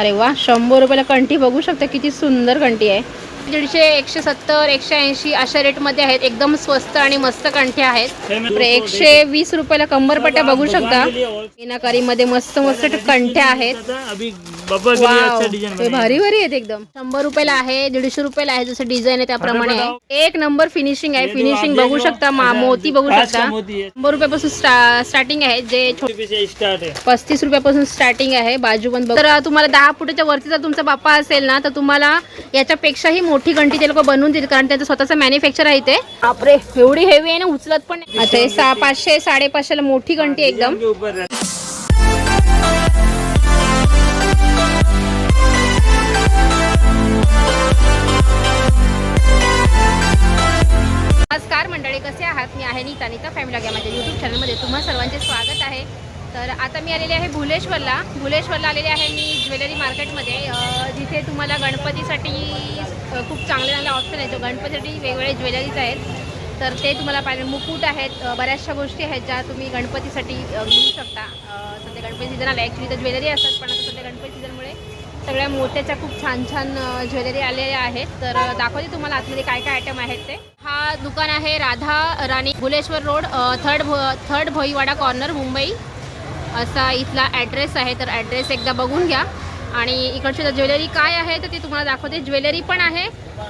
अरे वा शंभर रुपयाला कंठी बघू शकता किती सुंदर कंठी आहे. दीडशे एकशे सत्तर एकशे ऐंशी अशा रेटमध्ये आहेत. एकदम स्वस्त आणि मस्त कंठी आहेत. एकशे वीस रुपयाला कंबरपट्ट्या बघू शकता. मीनाकारीमध्ये मस्त मस्त कंठ्या आहेत. भारी भारी आहेत एकदम. शंभर रुपयाला आहे दीडशे रुपयाला आहे जसं डिझाईन आहे त्याप्रमाणे आहे. एक नंबर फिनिशिंग आहे. फिनिशिंग बघू शकता मा- मोती बघू शकता. शंभर रुपयापासून स्टा- स्टार्टिंग आहे. जे पस्तीस रुपयापासून स्टार्टिंग आहे. बाजूबंद तर तुम्हाला दहा फुटाच्या वरती जर तुमचा बाप्पा असेल ना तर तुम्हाला याच्यापेक्षाही मोठी घंटी ते लोक बनवून देतील कारण त्यांचं स्वतःचं मॅन्युफॅक्चर आहे ते बापरे एवढी हेवी आहे ना उचलत पण नाही. अच्छा हे सहा पाचशे साडेपाचशेला मोठी घंटी एकदम। नमस्कार मंडळी कसे आहात मी आहे नीता नीता फॅमिली माझ्या यूट्यूब चॅनलमध्ये तुम्हा सर्वांचे स्वागत आहे तर आता मी आलेली आहे भुलेश्वरला. भुलेश्वरला आलेले आहे मी ज्वेलरी मार्केटमध्ये. जिथे तुम्हाला गणपतीसाठी खूप चांगले चांगले ऑप्शन आहेत. गणपतीसाठी वेगवेगळे ज्वेलरीज आहेत. तर ते तुम्हाला पाहिजे. मुकुट आहेत. बऱ्याचशा गोष्टी आहेत ज्या तुम्ही गणपतीसाठी घेऊ शकता. सध्या गणपती सीझन आला ॲक्च्युली तर ज्वेलरी असतात पण आता सध्या गणपती सीझनमुळे सगळ्या मोत्याच्या खूप छान छान ज्वेलरी आलेल्या आहेत. तर दाखवते तुम्हाला आतमध्ये काय काय आयटम आहेत ते. हा दुकान आहे राधा राणी भुलेश्वर रोड थर्ड भो थर्ड भोईवाडा कॉर्नर मुंबई. असा इथला ॲड्रेस आहे तर ॲड्रेस एकदा बघून घ्या. आणि इकडची तर ज्वेलरी काय आहे तर ती तुम्हाला दाखवते. ज्वेलरी पण आहे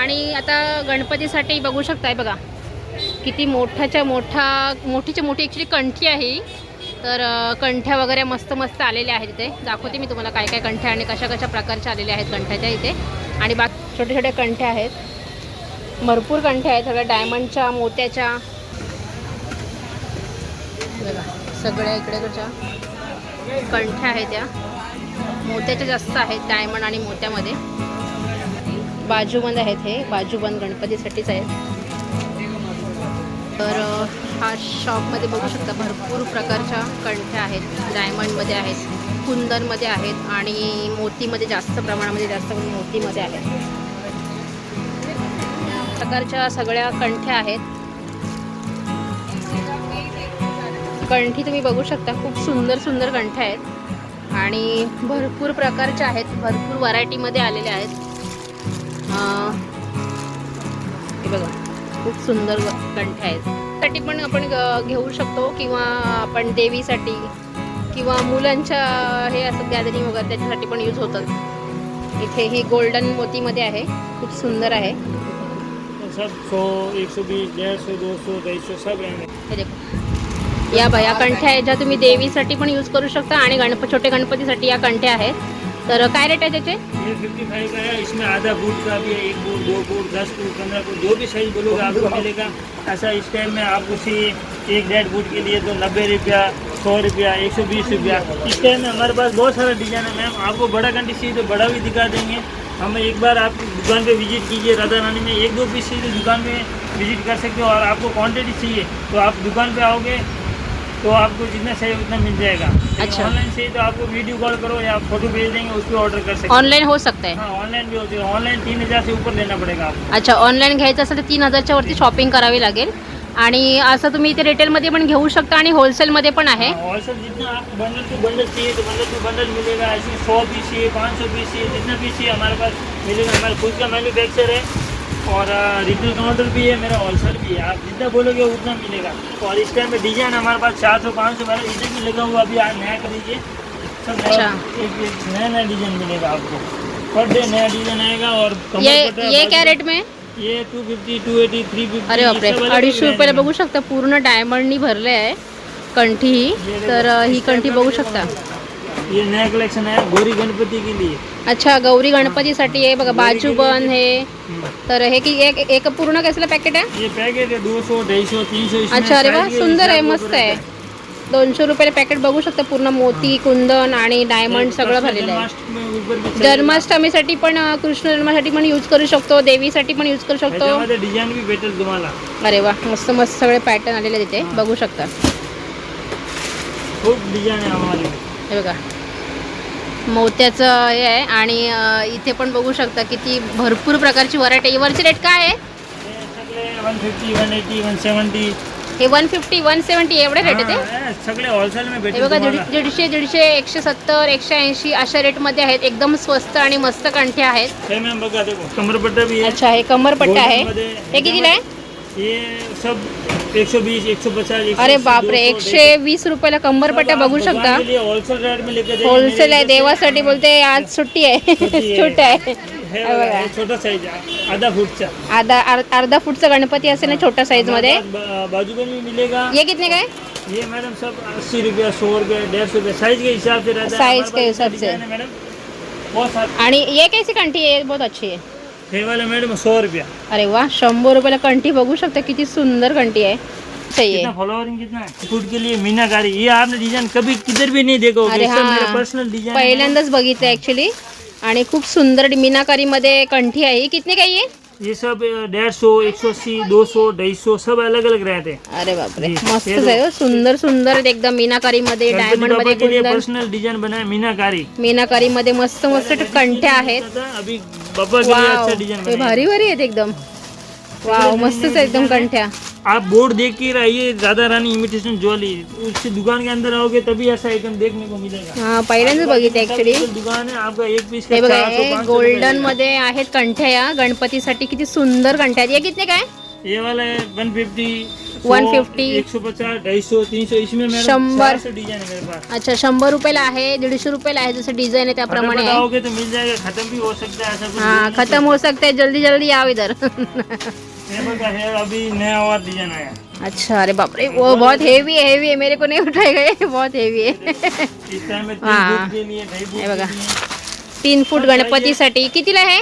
आणि आता गणपतीसाठी बघू शकताय बघा. किती मोठ्याच्या मोठा मोठीच्या मोठी ॲक्च्युली कंठी आहे तर कंठ्या वगैरे मस्त मस्त आलेल्या आहेत इथे. दाखवते मी तुम्हाला काय काय कंठ्या आणि कशा कशा प्रकारच्या आलेल्या आहेत कंठ्याच्या इथे. आणि बाकी छोटे छोटे कंठ्या आहेत. भरपूर कंठ्या आहेत. सगळ्या डायमंडच्या मोत्याच्या. बघा सगळ्या इकडेकडच्या. कंठ्या आहेत त्या मोत्याच्या जास्त आहेत डायमंड आणि मोत्यामध्ये. बाजूबंद आहेत हे बाजूबंद गणपतीसाठीच आहेत. तर हा शॉपमध्ये बघू शकता भरपूर प्रकारच्या कंठ्या आहेत. डायमंडमध्ये आहेत कुंदनमध्ये आहेत आणि मोतीमध्ये जास्त प्रमाणामध्ये जास्त करून मोतीमध्ये आहेत. प्रकारच्या सगळ्या कंठ्या आहेत. कंठी तुम्ही बघू शकता खूप सुंदर सुंदर कंठ्या आहेत. आणि भरपूर प्रकारच्या आहेत भरपूर व्हरायटीमध्ये आलेल्या आहेत. हे बघा खूप सुंदर कंठ्या आहेत. साठी पण आपण घेऊ शकतो किंवा आपण देवीसाठी किंवा मुलांच्या हे असं गॅदरिंग वगैरे त्याच्यासाठी पण यूज होतात. इथे ही गोल्डन मोतीमध्ये आहे खूप सुंदर आहे. सब सौ एक सौ बीस डेढ़ सौ दो सौ ढाई सौ सब हे देखो. या भया कंठ्या आहेत, ज्या तुम्ही देवीसाठी पण यूज़ करू शकता आणि गणप छोटे गणपतीसाठी या कंठ्या आहेत. तर, काय रेट आहे त्याचे? ये फिफ्टी फाइव का है इसमें आधा फुट का भी है एक फुट दो फुट दस फुट पंद्रह फुट जो भी साइज़ बोलोगे आपको मिलेगा। ऐसा इस टाइम में आपको चाहिए एक डेढ़ फुट के लिए तो नब्बे रुपया, सौ रुपया, एक सौ बीस रुपया। इस टाइम में हमारे पास बहुत सारा डिज़ाइन है मैम आपको बड़ा कंटी चाहिए तो बड़ा भी दिखा देंगे। हम एक बार आप दुकान पे विज़िट कीजिए, राधा रानी में एक दो पीस चाहिए तो दुकान में विज़िट कर सकते हो और आपको क्वांटिटी चाहिए। तो आप दुकान पे आओगे तो आपको जितना चाहिए उतना मिल जाएगा। अच्छा। ऑनलाइन चाहिए तो आपको वीडियो कॉल करो या फोटो भेज देंगे उस पर ऑर्डर कर सकते हो। ऑनलाईन हो सकतं आहे हाँ ऑनलाइन भी होती है। ऑनलाइन तीन हज़ार से ऊपर लेना पड़ेगा आपको। अच्छा ऑनलाईन घ्यायचं असेल तर तीन हजारच्या वरती शॉपिंग करावी लागेल. आणि असं तुम्ही इथे रिटेलमध्ये पण घेऊ शकता आणि होलसेलमध्ये पण आहे. होलसेल जितना आपको बंडल टू बंडल चाहिए तो बंडल टू बंडल मिलेगा। ऐसे सौ पीस चाहिए पाँच सौ पीस चाहिए जितना पीस चाहिए हमारे पास मिलेगा। हमारे खुद का मैन्युफैक्चर है। और रिटेल काउंटर भी है मेरा होलसेल भी है। आप जितना बोलोगे उतना मिलेगा। और इस टाइम में डिज़ाइन हमारे पास चार सौ पाँच सौ वाला इधर भी लगा हुआ अभी आज नया खरीदिए। सब नया अच्छा। एक नया नया डिज़ाइन मिलेगा आपको। पर डे नया डिज़ाइन आएगा और ये ये क्या रेट में? ये two fifty two eighty three fifty अरे बापरे अडीचशे रुपयाला बघू शकता पूर्ण डायमंडनी भरले आहे कंठी ही तर ही कंठी बघू शकता। ये नया कलेक्शन है गोरी गणपति के लिए। अच्छा गौरी गणपतीसाठी आहे बघा बाजूबंद हे. तर हे की एक एक पूर्ण कसलं पॅकेट आहे? ये पैकेट है दो सौ ढाई सौ तीन सौ अच्छा अरे वा सुंदर आहे मस्त आहे. दोनशे रुपयाला पॅकेट बघू शकता पूर्ण मोती कुंदन आणि डायमंड सगळं भरलेलं आहे. जन्माष्टमीसाठी पण कृष्ण जन्मासाठी पण यूज करू शकतो देवीसाठी पण यूज करू शकतो. ह्याच्यामध्ये डिझाईन बी भेटेल तुम्हाला. अरे वा मस्त मस्त सगळे पॅटर्न आलेले तिथे बघू शकता. खूप डिझाईन आहे आम्हाला. हे बघा. मोत्याचं हे आहे आणि इथे पण बघू शकता किती भरपूर प्रकारची व्हरायटी वरचे रेट काय आहे? हे सगळे one fifty one eighty one seventy हे? वन फिफ्टी वन सेवन्टी एवढे रेट आहे ते सगळे होलसेल हे बघा. दीडशे दीडशे एकशे सत्तर एकशे ऐंशी अशा रेटमध्ये आहेत. एकदम स्वस्त आणि मस्त कंठे आहेत. हे बघा कमरपट्टा अच्छा हे कमरपट्टा आहे. हे कितीला आहे? सब 120 150 अरे बापरे एकशे वीस रुपयाला कमरपट्टा बघू शकता? होलसेल रेट में लेके जाइए होलसेल आहे देवासाठी बोलते आज सुट्टी आहे. सुट्टी आहे. सूट आहे. हे हे बघा. हे छोटा साईज आधा फुटचा. अर्धा अर्ध- अर्धा फुटचा गणपती असेल ना छोटा साईजमध्ये? बा- बाजू में भी मिलेगा. ये कितने का है ये मैडम सब अस्सी रुपया सौ रुपया डेढ़ सौ रुपया. साइज के हिसाब से रहता है. साइज हमारे के पास हिसाब से। डिजाइन है मैडम बहुत सारे. आणि ये कैसी कंठी है ये बहुत अच्छी है. हे वाले मैडम सौ रुपया. अरे वा शंभर रुपयाला कंठी बघू शकता किती सुंदर कंठी आहे. सही कितना आहे फॉलोवरिंग कितना है फूड के लिए मीनाकारी ये आपने डिजाइन कभी किधर भी नहीं देखो. अरे सब मेरा हा पर्सनल डिजाइन पहिल्यांदाच बघितलं ऍक्च्युली आणि खूप सुंदर मीनाकारी मध्ये कंठी आहे. ही कितने काही आहे? ये सब डेढ़ सौ एक सौ अस्सी दो सौ ढाई सौ सब अलग अलग रहते हैं। अरे बापरे जी, मस्तच हे. सुंदर सुंदर एकदम मीनाकारी मध्ये डायमंडमध्ये पर्सनल डिजाइन बनाया मीनाकारी। मीनाकारी मध्ये मस्त मस्त कंठ्या आहेत। अभी बाबा बनाया भारी भारी आहेत एकदम। वाव मस्तच एकदम कंठ्या। आप बोर्ड देख के रहिए राधा रानी इमिटेशन ज्वेलरी उसकी दुकान के अंदर आओगे तभी ऐसा आइटम देखने को मिलेगा। हा पहिल्यांदाच बघितलं ऍक्च्युली दुकान है आपका एक पीस का हे बघा हे गोल्डन मध्ये आहेत कंठ्या या गणपतीसाठी किती सुंदर कंठ्या आहेत. हे कितने काय ये वाला है वन फिफ्टी 150, एक सौ पचास ढाई सौ तीन सौ इसमें शंबर। डिज़ाइन है मेरे पास। अच्छा शंभर रुपयाला आहे दीडशे रुपयाला आहे जसं डिझाईन आहे त्याप्रमाणे तो खत्म भी हो सकता है ऐसा हाँ खत्म हो सकता है जल्दी जल्दी आओ इधर। ये बघा अभी नया और डिजाइन आया। अच्छा अरे बाप रे वो बहुत हेवी है हेवी है मेरे को नहीं उठाए गए बहुत हेवी है। हाँ। हे बघा. तीन फूट गणपतीसाठी कितीला आहे?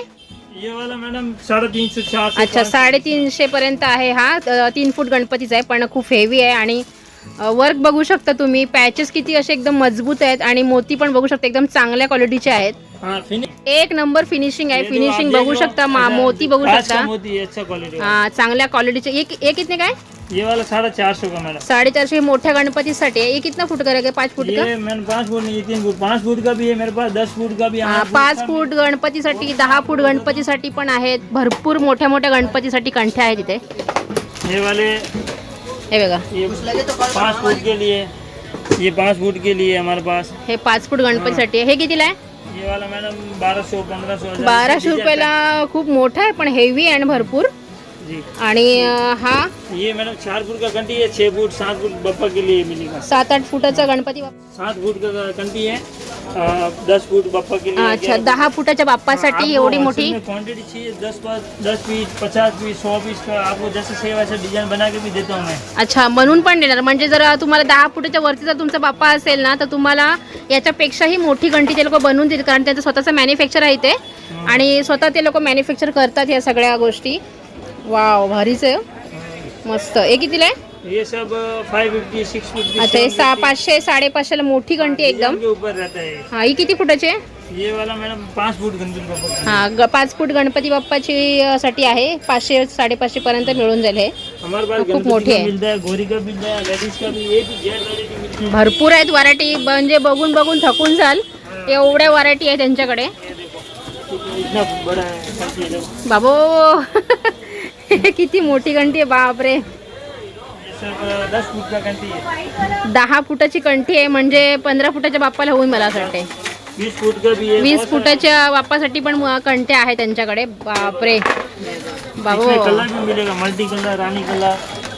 ये वाला मैडम साढ़े तीन सौ चार सौ अच्छा साडेतीनशे पर्यंत आहे हा. तीन फूट गणपतीचा आहे पण खूप हेवी आहे आणि वर्क बघू शकता तुम्ही. पॅचेस किती असे एकदम मजबूत आहेत आणि मोती पण बघू शकता एकदम चांगल्या क्वालिटीचे आहेत. एक नंबर फिनिशिंग आहे. फिनिशिंग बघू शकता मा- मोती बघू शकता. मोती है, अच्छा क्वालिटी हा चांगल्या क्वालिटीचे एक एक कितने काय? ये वाला साढ़े चार सौ का मैडम साडेचारशे हे मोठ्या गणपतीसाठी आहे. हे कितना फूट करेगा पाच फूट का? ये मैंने पाँच फुट नहीं ये तीन फुट. पाँच फुट का भी है मेरे पास दस फुट का भी है, हा, आठ फुट पाच का भी फूट गणपतीसाठी दहा फूट गणपतीसाठी पण आहेत. भरपूर मोठ्या मोठ्या गणपतीसाठी कंठ्या आहेत इथे. है। ये वाले हे बघा. ये पाँच फुट के लिए ये पाँच फुट के लिए हमारे पास. हे पाच फूट गणपतीसाठी आहे. हे कितीला आहे? वाला मैडम बाराशे रुपयाला खूप मोठा आहे पण हेवी आहे आणि भरपूर आणि हा? ये मैडम चार फुट का कंटी है छः फुट सात फुट बप्पा के लिए मिलेगा सात आठ फुटाचा गणपती सात फुट का कंटी है अ, दस फुट बप्पा के लिए अच्छा दहा फुटाच्या बाप्पासाठी एवढी मोठी? क्वांटिटी चाहिए दस पास दस पीस पचास पीस सौ पीस का आपको जैसे सेव वैसे डिजाइन बना के भी देता मैं। अच्छा म्हणून पण देणार. म्हणजे जर तुम्हाला दहा फुटाच्या वरती जर तुमचा बाप्पा असेल ना तर तुम्हाला याच्यापेक्षाही मोठी घंटी ते लोक बनवून देतील कारण त्यांचं स्वतःचं मॅन्युफॅक्चर आहे ते आणि स्वतः ते लोक मॅन्युफॅक्चर करतात या सगळ्या गोष्टी. वाव भारीच आहे. मस्त. हे कितीला आहे? ये सब फाइव फिफ्टी सिक्स फिफ्टी अच्छा हे सहा पाचशे साडेपाचशेला मोठी घंटी एकदम. के ऊपर रहता है हा ही किती फुटाची आहे? ये वाला मैडम पाँच फुट गंदुल का पकड़ हा ग पाच फूट गणपती बाप्पाची अ, साठी आहे. पाचशे साडेपाचशे पर्यंत मिळून जाईल हे. हमारे पास खूब गणपति मोटी का है। मिलता है गोरी का मिलता है लेडीज का भी ये भी जेड वेराइटी मिलती है. भरपूर आहेत व्हरायटी म्हणजे बघून बघून थकून जाल. एवढ्या व्हरायटी आहे त्यांच्याकडे. ये देखो इतना बड़ा है बाबो. किती मोठी घंटी आहे बापरे. दहा फुटाची कंठी आहे म्हणजे पंधरा फुटाच्या बाप्पाला होऊन मला असं वाटते वीस फुटाच्या बाप्पासाठी पण कंठ्या आहे त्यांच्याकडे. बापरे. बाबो. इसमें कलर भी मिलेगा मल्टी कलर रानी कलर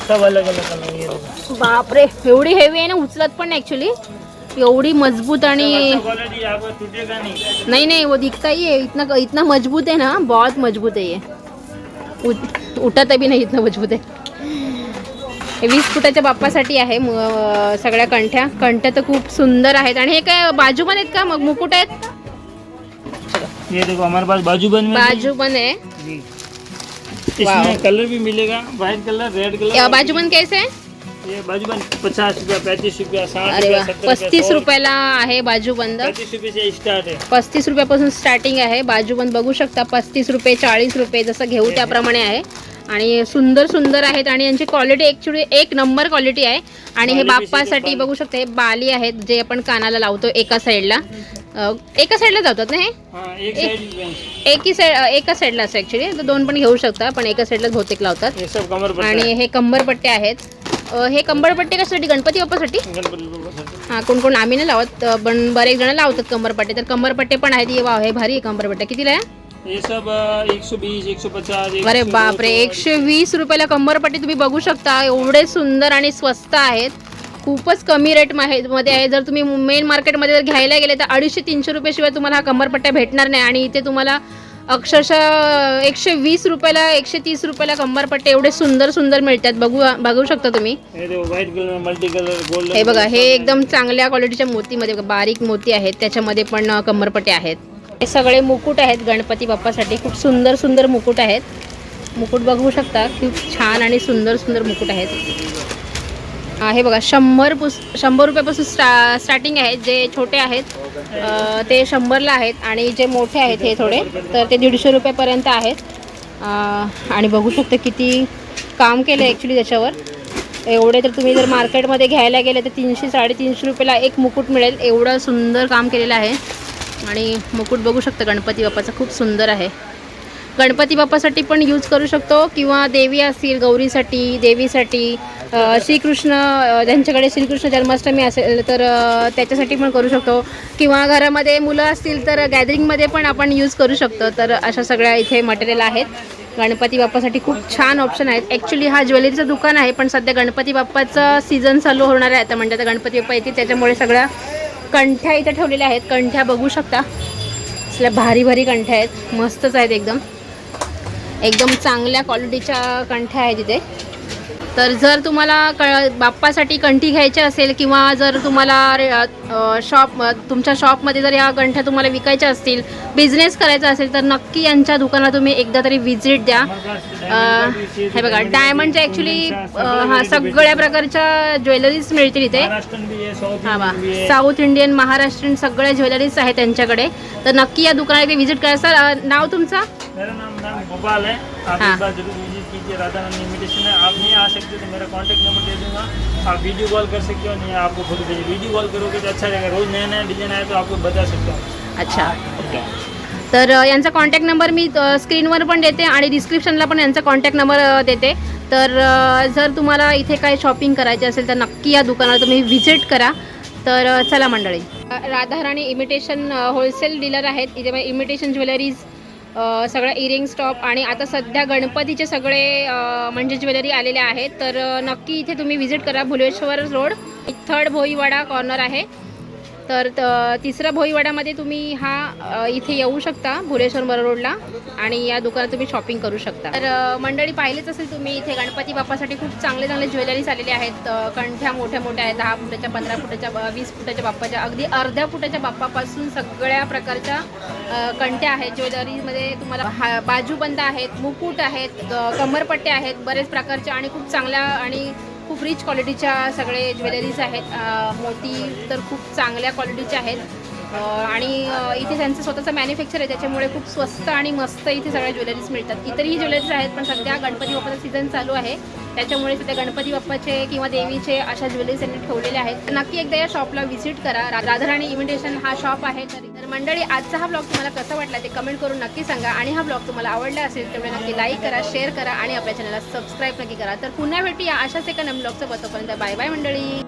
सब अलग अलग कलर ये देखो बापरे. एवढी हेवी आहे ना उचलत पण ऍक्च्युली एवढी मजबूत आणि नहीं? नहीं नहीं वो दिखता ही है इतना इतना मजबूत है ना बहुत मजबूत है ये. उठ उठत भी नाही इतना मजबूत आहे. हे वीस फुटाच्या बाप्पासाठी आहे सगळ्या कंठ्या. कंठ्या तर खूप सुंदर आहेत. आणि हे काय बाजू पण आहेत का? मग मुकुट आहेत? ये देखो हमारे पास बाजूबंद में भी- बाजू पण आहे। इसमें कलर भी मिलेगा. White colour red colour. या बाजूबंद कैसे? आहे ये बाजूबंद पचास रुपया पैंतीस रुपया साठ रुपया पस्तीस रुपयाला आहे बाजूबंद पैंतीस रुपये से स्टार्ट है. पस्तीस रुपयापासून स्टार्टिंग आहे. बाजूबंद बघू शकता. पस्तीस रुपये चाळीस रुपये जसं घेऊ त्याप्रमाणे आहे. आणि सुंदर सुंदर आहेत आणि यांची क्वालिटी ॲक्च्युली एक नंबर क्वालिटी आहे. आणि हे बाप्पासाठी. बघू शकता हे बाली आहेत जे आपण कानाला लावतो एका साईडला एका साईडला जातात ना हे? हाँ एक साईड एका साईडला असं ॲक्च्युली तर दोन पण घेऊ शकता पण एका साईडलाच बहुतेक लावतात. आणि हे कंबरपट्टे आहेत. हे कंबरपट्टे कशासाठी? गणपती बाप्पासाठी. हां कोण कोण? आम्ही नाही लावत पण बरेच जण लावतात कंबरपट्टे तर कंबरपट्टे पण आहेत. हे भारी आहे कंबरपट्टे कितीला आहे? ये सब एक सौ बीस एक सौ पचास अरे बापरे एकशे वीस रुपयाला कंबरपट्टी तुम्ही बघू शकता. एवढे सुंदर आणि स्वस्त आहेत. खूपच कमी रेटमध्ये आहे. जर तुम्ही मेन मार्केटमध्ये जर घ्यायला गेले तर अडीचशे तीनशे रुपयाशिवाय तुम्हाला हा कंबरपट्ट्या भेटणार नाही. आणि इथे तुम्हाला अक्षरशः एकशे वीस रुपयाला एकशे तीस रुपयाला कंबरपट्टे एवढे सुंदर सुंदर मिळतात. बघू बघू शकता तुम्ही. कलर मल्टी कलर हे बघा हे एकदम चांगल्या क्वालिटीच्या मोतीमध्ये बघा, बारीक मोती आहेत. त्याच्यामध्ये पण कंबरपट्टे आहेत. हे सगळे मुकुट आहेत गणपती बाप्पासाठी. खूप सुंदर सुंदर मुकुट आहेत. मुकुट बघू शकता. खूप छान आणि सुंदर सुंदर मुकुट आहेत. हे बघा शंभर पुस शंभर रुपयापासून स्टा स्टार्टिंग आहे. जे छोटे आहेत ते शंभरला आहेत आणि जे मोठे आहेत हे थोडे तर ते दीडशे रुपयापर्यंत आहेत. आणि बघू शकता किती काम केलं आहे ॲक्च्युली त्याच्यावर. एवढे तर तुम्ही जर मार्केटमध्ये घ्यायला गेले तर तीनशे साडेतीनशे रुपयाला एक मुकुट मिळेल. एवढं सुंदर काम केलेलं आहे. आणि मुकुट बघू शकता गणपती बाप्पाचा खूप सुंदर आहे. गणपती बाप्पासाठी पण यूज करू शकतो किंवा देवी असतील गौरीसाठी देवीसाठी श्रीकृष्ण ज्यांच्याकडे श्रीकृष्ण जन्माष्टमी असेल तर त्याच्यासाठी पण करू शकतो. किंवा घरामध्ये मुलं असतील तर गॅदरिंगमध्ये पण आपण यूज करू शकतो. तर अशा सगळ्या इथे मटेरियल आहेत. गणपती बाप्पासाठी खूप छान ऑप्शन आहेत. ॲक्च्युली हा ज्वेलरीचं दुकान आहे पण सध्या गणपती बाप्पाचं सीझन चालू होणार आहे. आता म्हणजे आता गणपती बाप्पा येतील त्याच्यामुळे सगळ्या कंठ्या इथे ठेवलेल्या आहेत. कंठ्या बघू शकता. असल्या भारी भारी कंठ्या आहेत. मस्तच आहेत एकदम. एकदम चांगल्या क्वालिटीच्या कंठ्या आहेत इथे. तर जर तुम्हाला क बाप्पासाठी कंठी घ्यायची असेल किंवा जर तुम्हाला रे- शॉप तुमच्या शॉपमध्ये जर या कंठ्या तुम्हाला विकायच्या असतील बिझनेस करायचा असेल तर नक्की यांच्या दुकानात तुम्ही एकदा तरी व्हिजिट द्या. हे बघा डायमंडच्या ॲक्च्युली हा सगळ्या प्रकारच्या ज्वेलरीज मिळतील इथे. है है साऊथ इंडियन महाराष्ट्रीयन सगळ्या ज्वेलरीज आहेत त्यांच्याकडे. तर नक्की या दुकानात व्हिजिट करा. सर नाव तुमचं? कीजिए राधा इन्विटेशन है। आप नहीं आ सकते तो मेरा कॉन्टैक्ट नंबर दे दूंगा। आप वीडियो कॉल कर सकते हो नहीं आपको फोटो भेजिए वीडियो कॉल करोगे तो अच्छा रहेगा रोज नया नया डिजाइन आए तो आपको बता सकता हूँ। अच्छा। ओके। तर यांचा कॉन्टॅक्ट नंबर मी स्क्रीनवर पण देते आणि डिस्क्रिप्शनला पण यांचा कॉन्टॅक्ट नंबर देते. तर जर तुम्हाला इथे काही शॉपिंग करायची असेल तर नक्की या दुकानाला तुम्ही व्हिजिट करा. तर चला मंडळी. राधाराणी इमिटेशन होलसेल डीलर आहेत. इथे इमिटेशन ज्वेलरीज अ, सगळ्या इयरिंग स्टॉप आणि आता सध्या गणपतीचे सगळे म्हणजे ज्वेलरी आलेले आहेत. तर नक्की इथे तुम्ही व्हिजिट करा. Bhuleshwar road third Bhoiwada corner आहे. तर त- तिसऱ्या भोईवाड्यामध्ये तुम्ही हा इथे येऊ शकता भुलेश्वर बरो रोडला आणि या दुकानात तुम्ही शॉपिंग करू शकता. तर मंडळी पाहिलेच असेल तुम्ही इथे गणपती बाप्पासाठी खूप चांगले चांगले ज्वेलरीज आलेले आहेत. कंठ्या मोठ्या मोठ्या आहेत दहा फुटाच्या पंधरा फुटाच्या वीस फुटाच्या बाप्पाच्या अगदी अर्ध्या फुटाच्या बाप्पापासून सगळ्या प्रकारच्या कंठ्या आहेत. ज्वेलरीमध्ये तुम्हाला हा बाजूबंद आहेत मुकुट आहेत कमरपट्टे आहेत बरेच प्रकारचे आणि खूप चांगल्या आणि खूप रिच क्वालिटीच्या सगळे ज्वेलरीज आहेत. मोती तर खूप चांगल्या क्वालिटीचे आहेत. आणि इथे त्यांचं स्वतःचं मॅन्युफॅक्चर आहे त्याच्यामुळे खूप स्वस्त आणि मस्त इथे सगळ्या ज्वेलरीज मिळतात. इतरही ज्वेलरीज आहेत पण सध्या गणपती बाप्पाचा सीझन चालू आहे. त्याच्यामुळे सध्या गणपती बाप्पाचे किंवा देवीचे अशा ज्वेलरीज त्यांनी ठेवलेल्या आहेत. नक्की एकदा या शॉपला व्हिजिट करा. रा- राधाराणी इमिटेशन हा शॉप आहे. तर तर मंडळी आजचा हा ब्लॉग तुम्हाला कसा वाटला ते कमेंट करून नक्की सांगा. आणि हा ब्लॉग तुम्हाला आवडला असेल तेवढे नक्की लाईक करा शेअर करा आणि आपल्या चॅनलला सबस्क्राईब नक्की करा. तर पुन्हा भेटूया अशाच एका नवीन ब्लॉगचं बतोपर्यंत बाय बाय मंडळी.